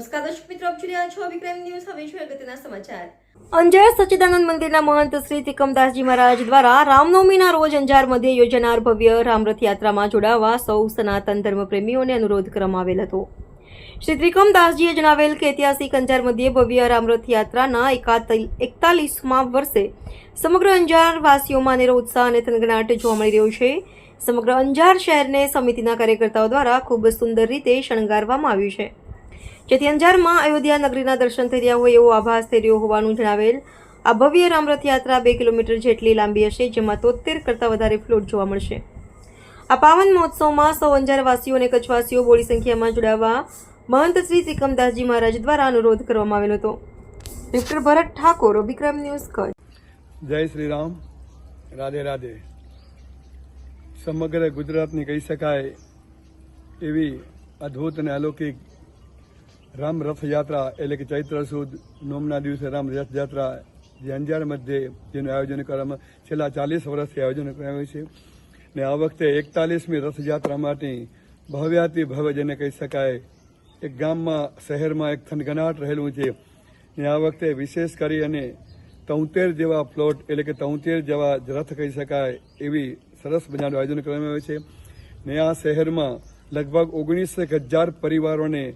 નમસ્કાર દર્શક મિત્રો, આપ જોઈ રહ્યા છો વિક્રમ ન્યૂઝ. હવે જોઈએ અગત્યના સમાચાર. અંજાર સચ્ચિદાનંદ મંદિરના મહંત શ્રી ત્રિકમદાસજી મહારાજ દ્વારા રામનવમીના રોજ અંજાર મધ્યે યોજાનાર ભવ્ય રામરથ યાત્રામાં જોડાવા સૌ સનાતન ધર્મપ્રેમીઓને અનુરોધ કરવામાં આવેલ હતો. શ્રી ત્રિકમદાસજીએ જણાવેલ કે ઐતિહાસિક અંજાર મધ્યે ભવ્ય રામરથ યાત્રાના એકતાલીસમાં વર્ષે સમગ્ર અંજાર વાસીઓમાં અનેરો ઉત્સાહ અને થનગનાટ જોવા મળી રહ્યો છે. સમગ્ર અંજાર શહેરને સમિતિના કાર્યકર્તાઓ દ્વારા ખૂબ સુંદર રીતે શણગારવામાં આવ્યું છે. જેથી અંજારમાં અયોધ્યા નગરીના દર્શન થઈ રહ્યા હોય એવો આભાસ થઈ રહ્યો હોવાનું જણાવેલ આ ભવ્ય રામરથ યાત્રા બે કિલોમીટર જેટલી લાંબી હશે, જેમાં તોતેર કરતાં વધારે ફ્લોટ જોવા મળશે. આ પાવન મહોત્સવમાં સૌ અંજારવાસીઓ અને કચ્છવાસીઓ બોડી સંખ્યામાં જોડાવા મહંત શ્રી સિકમદાસજી મહારાજ દ્વારા અનુરોધ કરવામાં આવેલો હતો. Doctor Bharat Thakor Vikram news Kutch. જય શ્રી રામ. રાધે રાધે. સમગ્ર ગુજરાતની કહી શકાય એવી અદ્ભુત અને અલૌકિક રામ રથયાત્રા એટલે કે ચૈત્ર સુદ નોમના દિવસે રામ રથયાત્રા જે અંજાર મધ્યે જેનું આયોજન કરવામાં છેલ્લા ચાલીસ વર્ષથી આયોજન કરાયું છે. ને આ વખતે એકતાલીસમી રથયાત્રા માટે ભવ્યાતિ ભવ્ય જેને કહી શકાય, એક ગામમાં, શહેરમાં એક થનગનાટ રહેલું છે. ને આ વખતે વિશેષ કરી અને તોતેર જેવા પ્લોટ એટલે કે તોતેર જેવા રથ કહી શકાય એવી સરસ મજાનું આયોજન કરવામાં આવ્યું છે. ને આ શહેરમાં લગભગ ઓગણીસ હજાર પરિવારોને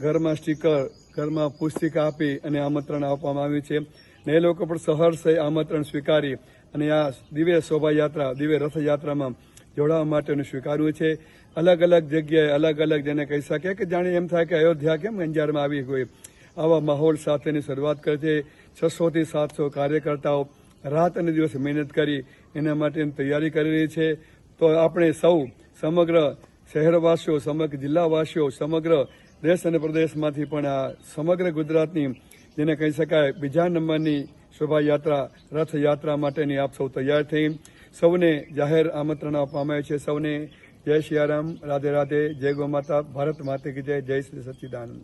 ઘરમાં સ્ટીકર, ઘરમાં પુસ્તિકા આપી અને આમંત્રણ આપવામાં આવ્યું છે. ને એ લોકો પણ સહર્ષે આમંત્રણ સ્વીકારી અને આ દિવ્ય શોભાયાત્રા, દિવ્ય રથયાત્રામાં જોડાવા માટેનું સ્વીકાર્યું છે. અલગ અલગ જગ્યાએ અલગ અલગ જેને કહી શકે કે જાણે એમ થાય કે અયોધ્યા કેમ અંજારમાં આવી ગઈ આવા માહોલ સાથેની શરૂઆત કરે છે. છસોથી સાતસો કાર્યકર્તાઓ રાત અને દિવસ મહેનત કરી એના માટેની તૈયારી કરી રહી છે. તો આપણે સૌ સમગ્ર શહેરવાસીઓ સમગ્ર, જિલ્લાવાસીઓ સમગ્ર દેશ અને પ્રદેશમાંથી પણ આ સમગ્ર ગુજરાતની, જેને કહી શકાય, બીજા નંબરની શોભાયાત્રા, રથયાત્રા માટેની આપ સૌ તૈયાર થઈ. સૌને જાહેર આમંત્રણ આપવામાં આવ્યું છે. સૌને જય સિયારામ રાધે રાધે. જય ગો માતા. ભારત માતા કી જય. જય શ્રી સચ્ચિદાનંદ